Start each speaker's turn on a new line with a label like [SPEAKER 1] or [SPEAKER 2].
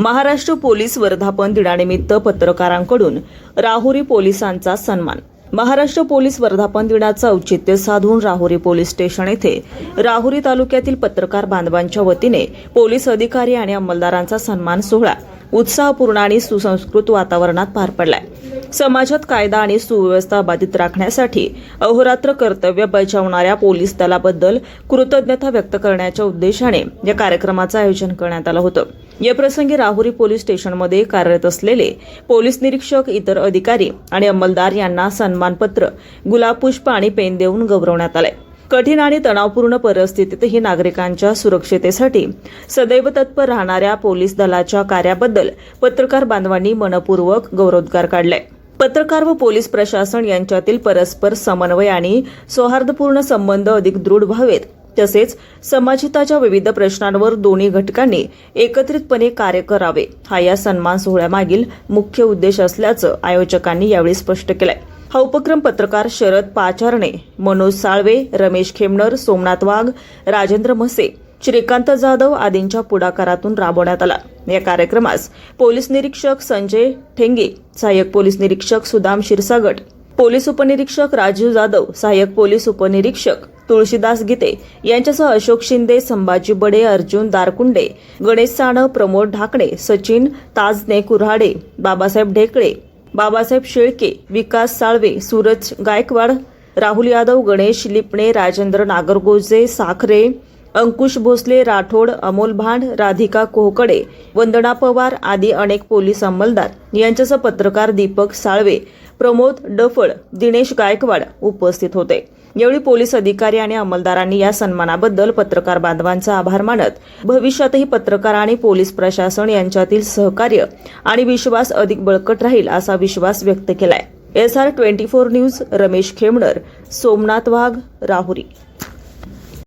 [SPEAKER 1] Maharashtra police वर्धापन दिनानिमित्त पत्रकारांकडून राहुरी पोलिसांचा सन्मान. महाराष्ट्र पोलीस वर्धापन दिनाचं औचित्य साधून राहुरी पोलीस स्टेशन येथे राहुरी तालुक्यातील पत्रकार बांधवांच्या वतीने पोलीस अधिकारी आणि अंमलदारांचा सन्मान सोहळा उत्साहपूर्ण आणि सुसंस्कृत वातावरणात पार पडलाय. समाजात कायदा आणि सुव्यवस्था बाधित राखण्यासाठी अहोरात्र कर्तव्य बजावणाऱ्या पोलीस दलाबद्दल कृतज्ञता व्यक्त करण्याच्या उद्देशाने या कार्यक्रमाचं आयोजन करण्यात आलं होतं. या प्रसंगी राहुरी पोलीस स्टेशनमध्ये कार्यरत असलेले पोलीस निरीक्षक इतर अधिकारी आणि अंमलदार यांना सन्मानपत्र गुलाबपुष्प आणि पेन देऊन गौरवण्यात आलंय. कठीण आणि तणावपूर्ण परिस्थितीतही नागरिकांच्या सुरक्षतेसाठी सदैव तत्पर राहणाऱ्या पोलीस दलाच्या कार्याबद्दल पत्रकार बांधवांनी मनपूर्वक गौरवोद्गार काढलाय. पत्रकार व पोलीस प्रशासन यांच्यातील परस्पर समन्वय आणि सौहार्दपूर्ण संबंध अधिक दृढ व्हावेत. तसेच समाजहिताच्या विविध प्रश्नांवर दोन्ही घटकांनी एकत्रितपणे कार्य करावे. हा या सन्मान सोहळ्यामागील मुख्य उद्देश असल्याचं आयोजकांनी यावेळी स्पष्ट केलंय. हा उपक्रम पत्रकार शरद पाचारणे मनोज साळवे रमेश खेमनर सोमनाथ वाघ राजेंद्र म्हसे श्रीकांत जाधव आदींच्या पुढाकारातून राबवण्यात आला. या कार्यक्रमास पोलीस निरीक्षक संजय ठेंगे सहाय्यक पोलीस निरीक्षक सुदाम शिरसागट पोलीस उपनिरीक्षक राजीव जाधव सहाय्यक पोलीस उपनिरीक्षक तुळशीदास गीते यांच्यासह अशोक शिंदे संभाजी बडे अर्जुन दारकुंडे गणेश साणव प्रमोद ढाकणे सचिन ताजने कुऱ्हाडे बाबासाहेब ढेकळे बाबासाहेब शेळके विकास साळवे सूरज गायकवाड राहुल यादव गणेश लिपणे राजेंद्र नागरगोजे साखरे अंकुश भोसले राठोड अमोल भांड राधिका कोहकडे वंदना पवार आदी अनेक पोलीस अंमलदार. यांच्यासह पत्रकार दीपक साळवे प्रमोद डफळ दिनेश गायकवाड उपस्थित होते. यावेळी पोलीस अधिकारी आणि अंमलदारांनी या सन्मानाबद्दल पत्रकार बांधवांचा आभार मानत भविष्यातही पत्रकार आणि पोलीस प्रशासन यांच्यातील सहकार्य आणि विश्वास अधिक बळकट राहील असा विश्वास व्यक्त केलाय. S R twenty four news Ramesh Khemnar Somnath Wagh Rahuri.